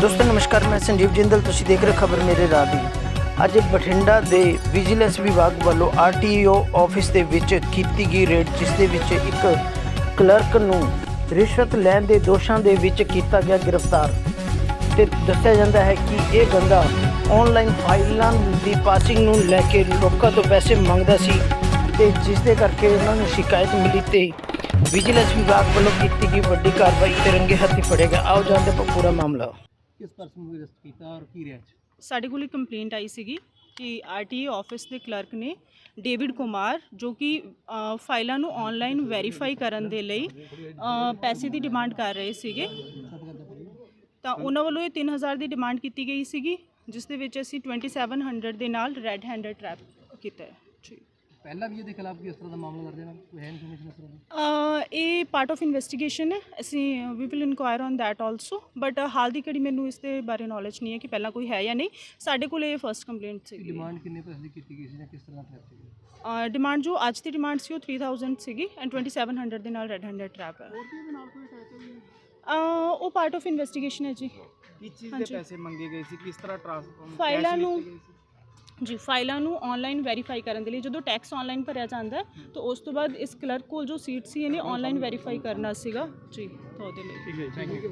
ਦੋਸਤੋ, ਨਮਸਕਾਰ, ਮੈਂ ਸੰਜੀਵ ਜਿੰਦਲ, ਤੁਸੀਂ ਦੇਖ ਰਹੇ ਖਬਰ ਮੇਰੇ ਰਾਹ ਦੀ। ਅੱਜ ਬਠਿੰਡਾ ਦੇ ਵਿਜੀਲੈਂਸ ਵਿਭਾਗ ਵੱਲੋਂ ਆਰਟੀਓ ਆਫਿਸ ਦੇ ਵਿੱਚ ਕੀਤੀ ਗਈ ਰੇਡ, ਜਿਸ ਦੇ ਵਿੱਚ ਇੱਕ ਕਲਰਕ ਨੂੰ ਰਿਸ਼ਵਤ ਲੈਣ ਦੇ ਦੋਸ਼ਾਂ ਦੇ ਵਿੱਚ ਕੀਤਾ ਗਿਆ ਗ੍ਰਿਫਤਾਰ। ਤੇ ਦੱਸਿਆ ਜਾਂਦਾ ਹੈ ਕਿ ਇਹ ਬੰਦਾ ਆਨਲਾਈਨ ਫਾਈਲਾਂ ਦੀ ਪਾਸਿੰਗ ਨੂੰ ਲੈ ਕੇ ਲੋਕਾਂ ਤੋਂ ਪੈਸੇ ਮੰਗਦਾ ਸੀ ਤੇ ਜਿਸ ਦੇ ਕਰਕੇ ਉਹਨਾਂ ਨੂੰ ਸ਼ਿਕਾਇਤ ਮਿਲੀ ਤੇ ਵਿਜੀਲੈਂਸ ਵਿਭਾਗ ਵੱਲੋਂ ਕੀਤੀ ਗਈ ਵੱਡੀ ਕਾਰਵਾਈ ਤਿਰੰਗੇ ਹੱਥੀ ਫੜਿਆ ਗਿਆ। ਆਓ, ਜਾਣਦੇ ਹਾਂ ਪੂਰਾ ਮਾਮਲਾ। ਕਿਸ ਪਰਸਨ ਨੂੰ ਅਰੈਸਟ ਕੀਤਾ ਔਰ ਕੀ ਰਿਹਾ ਚ ਸਾਡੇ ਕੋਲ ਇੱਕ ਕੰਪਲੇਂਟ ਆਈ ਸੀਗੀ ਕਿ ਆਰਟੀਏ ਆਫਿਸ ਦੇ ਕਲਰਕ ਨੇ ਡੇਵਿਡ ਕੁਮਾਰ ਜੋ ਕਿ ਫਾਈਲਾਂ ਨੂੰ ਆਨਲਾਈਨ ਵੈਰੀਫਾਈ ਕਰਨ ਦੇ ਲਈ ਪੈਸੇ ਦੀ ਡਿਮਾਂਡ ਕਰ ਰਹੇ ਸੀਗੇ। ਤਾਂ ਉਹਨਾਂ ਵੱਲੋਂ ਇਹ 3000 ਦੀ ਡਿਮਾਂਡ ਕੀਤੀ ਗਈ ਸੀਗੀ ਜਿਸ ਦੇ ਵਿੱਚ ਅਸੀਂ 2700 ਦੇ ਨਾਲ ਰੈੱਡ ਹੈਂਡਡ ਟਰੈਪ ਕੀਤਾ ਹੈ। ਜੀ ਪਹਿਲਾਂ ਵੀ ਇਹਦੇ ਖਿਲਾਫ ਕਿਸ ਤਰ੍ਹਾਂ ਦਾ ਮਾਮਲਾ ਦਰਜ ਹੈ ਕੋਈ ਹੈ ਇਨਫੋਰਮੇਸ਼ਨ ਇਸ ਤਰ੍ਹਾਂ ਦੀ? ਅ, ਇਹ ਪਾਰਟ ਆਫ ਇਨਵੈਸਟੀਗੇਸ਼ਨ ਹੈ। ਅਸੀਂ ਵੀ will inquire on that also but ਹਾਲ ਦੀ ਘੜੀ ਮੈਨੂੰ ਇਸ ਦੇ ਬਾਰੇ ਨੌਲੇਜ ਨਹੀਂ ਹੈ ਕਿ ਪਹਿਲਾਂ ਕੋਈ ਹੈ ਜਾਂ ਨਹੀਂ। ਸਾਡੇ ਕੋਲ ਇਹ ਫਰਸਟ ਕੰਪਲੇਂਟ ਸੀਗੀ। ਡਿਮਾਂਡ ਕਿੰਨੇ ਪੈਸੇ ਦੀ ਕੀਤੀ ਗਈ ਸੀ ਜਾਂ ਕਿਸ ਤਰ੍ਹਾਂ ਟ੍ਰੈਪ ਸੀ ਡਿਮਾਂਡ ਜੋ ਅੱਜ ਦੀ ਡਿਮਾਂਡ ਸੀ ਉਹ 3000 ਸੀਗੀ ਐਂਡ 2700 ਦੇ ਨਾਲ ਰੈਡ ਹੈਂਡਡ ਟਰੈਪ ਹੈ। ਅਹ, ਉਹ ਪਾਰਟ ਆਫ ਇਨਵੈਸਟੀਗੇਸ਼ਨ ਹੈ ਜੀ। ਕਿਸ ਚੀਜ਼ ਦੇ ਹਾਂਜੀ। ਪੈਸੇ ਮੰਗੇ ਗਏ ਸੀ? ਕਿਸ ਤਰ੍ਹਾਂ ਟ੍ਰਾਂਸਫਰ ਫਾਈਲਾਂ ਨੂੰ ਜੀ ਫਾਈਲਾਂ ਨੂੰ ਆਨਲਾਈਨ ਵੈਰੀਫਾਈ ਕਰਨ ਦੇ ਲਈ ਜਦੋਂ ਟੈਕਸ ਆਨਲਾਈਨ ਭਰਿਆ ਜਾਂਦਾ ਹੈ, ਤਾਂ ਉਸ ਤੋਂ ਬਾਅਦ ਇਸ ਕਲਰਕ ਕੋਲ ਜੋ ਸੀਟ ਸੀ ਇਹਨੇ ਆਨਲਾਈਨ ਵੈਰੀਫਾਈ ਕਰਨਾ ਸੀਗਾ। ਜੀ ਤਾਂ ਉਹਦੇ ਲਈ। ਠੀਕ ਹੈ ਥੈਂਕ ਯੂ